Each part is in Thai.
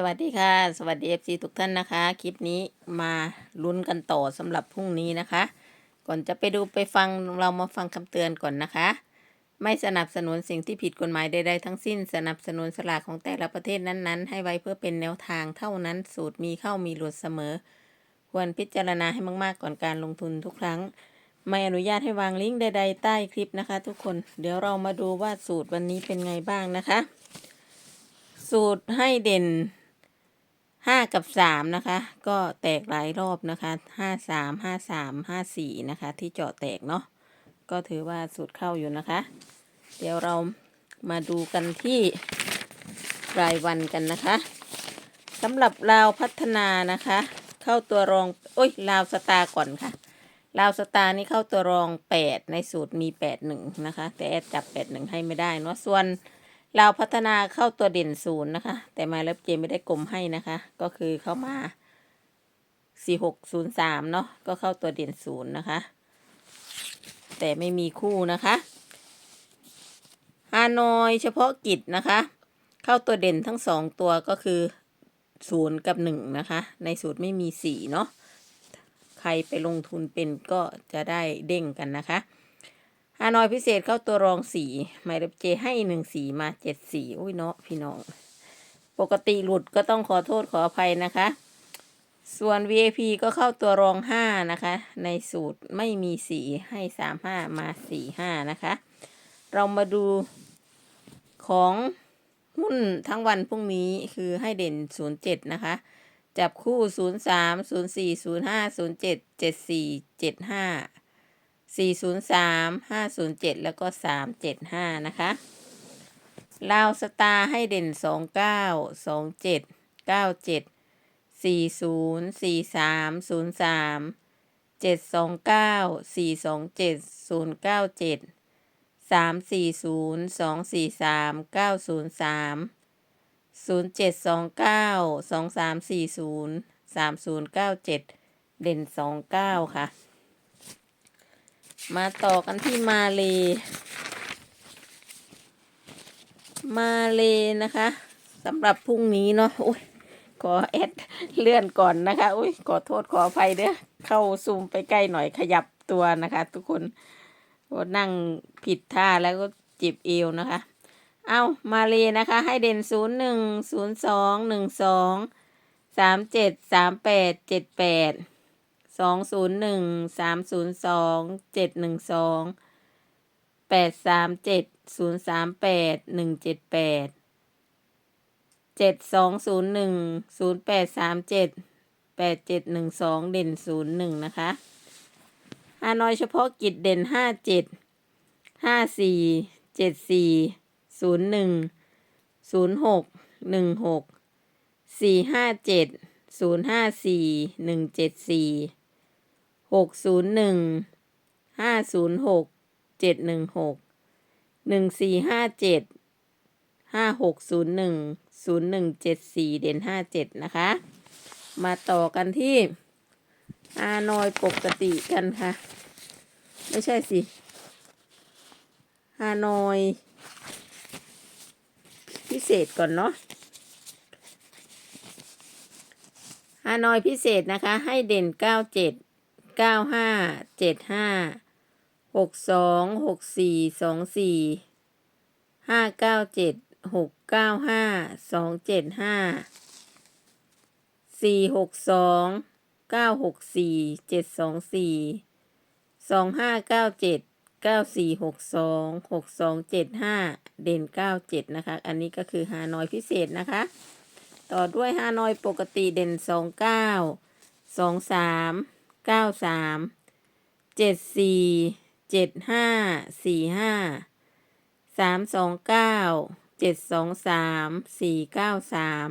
สวัสดีค่ะ สวัสดี FC ทุกท่านนะคะ คลิปนี้มาลุ้นกันต่อสำหรับพรุ่งนี้นะคะ ก่อนจะไปดูไปฟังเรามาฟังคำเตือนก่อนนะคะ ไม่สนับสนุนสิ่งที่ผิดกฎหมายใดๆทั้งสิ้น สนับสนุนสลากของแต่ละประเทศนั้นๆ ให้ไว้เพื่อเป็นแนวทางเท่านั้นสูตรมีเข้ามีหลุดเสมอ ควรพิจารณาให้มากๆก่อนการลงทุนทุกครั้ง ไม่อนุญาตให้วางลิงก์ใด ๆ ใต้คลิปนะคะ ทุกคนเดี๋ยวเรามาดูว่าสูตรวันนี้เป็นไงบ้างนะคะ สูตรให้เด่น ห้ากับสามนะคะ ก็แตกหลายรอบนะคะห้าสามห้าสามห้าสี่นะคะ ที่เจาะแตกเนาะก็ถือว่าสูตรเข้าอยู่นะคะ เดี๋ยวเรามาดูกันที่รายวันกันนะคะสำหรับลาวพัฒนานะคะ เข้าตัวรองโอ้ยลาวสตาร์ก่อนค่ะลาวสตาร์นี่เข้าตัวรองแปดในสูตรมีแปดหนึ่งนะคะ แต่แอดจับแปดหนึ่งให้ไม่ได้เนาะส่วน เราพัฒนาเข้าตัวเด่นศูนย์นะคะ แต่มาแล้วเจไม่ได้กลมให้นะคะ ก็คือเข้ามาสี่หกศูนย์สามเนาะก็เข้าตัวเด่นศูนย์นะคะ แต่ไม่มีคู่นะคะฮานอยเฉพาะกิจนะคะ เข้าตัวเด่นทั้งสองตัวก็คือศูนย์กับหนึ่งนะคะ ในสูตรไม่มีสี่เนาะใครไปลงทุนเป็นก็จะได้เด้งกันนะคะ ฮานอยพิเศษเข้าตัวรองสีหมายเลขเจให้หนึ่งสีมาเจ็ดสีอุ้ยเนาะพี่น้อง ปกติหลุดก็ต้องขอโทษขออภัยนะคะ ส่วน VIP ก็เข้าตัวรองห้านะคะ ในสูตรไม่มีสีให้สามห้ามาสี่ห้านะคะ เรามาดูของหุ้นทั้งวันพรุ่งนี้คือให้เด่นศูนย์เจ็ดนะคะ จับคู่ศูนย์สาม ศูนย์สี่ศูนย์สามห้าศูนย์เจ็ดแล้วก็สามเจ็ดห้านะคะลาวสตาร์ให้เด่นสองเก้าสองเจ็ดเก้าเจ็ดสี่ศูนย์สี่สามศูนย์สามเจ็ดสองเก้าสี่สองเจ็ดศูนย์เก้าเจ็ดสามสี่ศูนย์สองสี่สามเก้าศูนย์สามศูนย์เจ็ดสองเก้าสองสามสี่ศูนย์สามศูนย์เก้าเจ็ดเด่นสองเก้าค่ะ มาต่อกันที่มาเล มาเลนะคะสำหรับพรุ่งนี้เนาะอุ้ยขอแอดเลื่อนก่อนนะคะ อุ้ยขอโทษขออภัยเด้อเข้าซูมไปใกล้หน่อยขยับตัวนะคะ ทุกคนก็นั่งผิดท่าแล้วก็เจ็บเอวนะคะ เอามาเลนะคะ ให้เด่นศูนย์หนึ่งศูนย์สองหนึ่งสองสามเจ็ดสามแปดเจ็ดแปด สองศูนย์หนึ่งสามศูนย์สองเจ็ดหนึ่งสองแปดสามเจ็ดศูนย์สามแปดหนึ่งเจ็ดแปดเจ็ดสองศูนย์หนึ่งศูนย์แปดสามเจ็ดแปดเจ็ดหนึ่งสองเด่นศูนย์หนึ่งนะคะฮานอยเฉพาะกิจเด่นห้าเจ็ดห้าสี่เจ็ดสี่ศูนย์หนึ่งศูนย์หกหนึ่งหกสี่ห้าเจ็ดศูนย์ห้าสี่หนึ่งเจ็ดสี่ หกศูนย์หนึ่งห้าศูนย์หกเจ็ดหนึ่งหกหนึ่งสี่ห้าเจ็ดห้าหกศูนย์หนึ่งศูนย์หนึ่งเจ็ดสี่เด่นห้าเจ็ดนะคะ มาต่อกันที่อานอยปกติกันค่ะ ไม่ใช่สิฮานอยพิเศษก่อนเนาะฮานอยพิเศษนะคะ ให้เด่นเก้าเจ็ด เก้าห้าเจ็ดห้าหกสองหกสี่สองสี่ห้าเก้าเจ็ดหกเก้าห้าสองเจ็ดห้าสี่หกสองเก้าหกสี่เจ็ดสองสี่สองห้าเก้าเจ็ดเก้าสี่หกสองหกสองเจ็ดห้าเด่นเก้าเจ็ดนะคะ อันนี้ก็คือฮานอยพิเศษนะคะ ต่อด้วยฮานอยปกติเด่นสองเก้าสองสาม เก้าสามเจ็ดสี่เจ็ดห้าสี่ห้าสามสองเก้าเจ็ดสองสามสี่เก้าสาม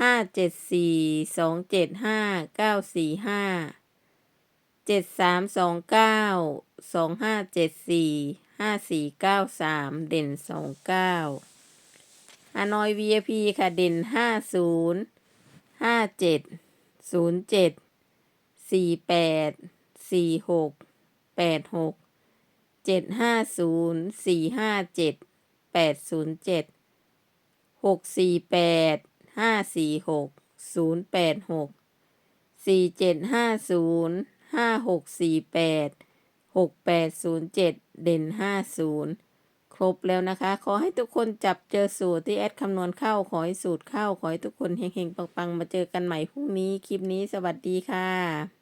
ห้าเจ็ดสี่สองเจ็ดห้าเก้าสี่ห้าเจ็ดสามสองเก้าสองห้าเจ็ดสี่ห้าสี่เก้าสามเด่นสองเก้าฮานอย VIP ค่ะ เด่นห้าศูนย์ห้าเจ็ดศูนย์เจ็ด สี่แปดสี่หกแปดหกเจ็ดห้าศูนย์สี่ห้าเจ็ดแปดศูนย์เจ็ดหกสี่แปดห้าสี่หกศูนย์แปดหกสี่เจ็ดห้าศูนย์ห้าหกสี่แปดหกแปดศูนย์เจ็ดเด่นห้าศูนย์ครบแล้วนะคะ ขอให้ทุกคนจับเจอสูตรที่แอดคำนวณเข้า ขอให้สูตรเข้า ขอให้ทุกคนเฮงๆ ปังๆ มาเจอกันใหม่พรุ่งนี้ คลิปนี้สวัสดีค่ะ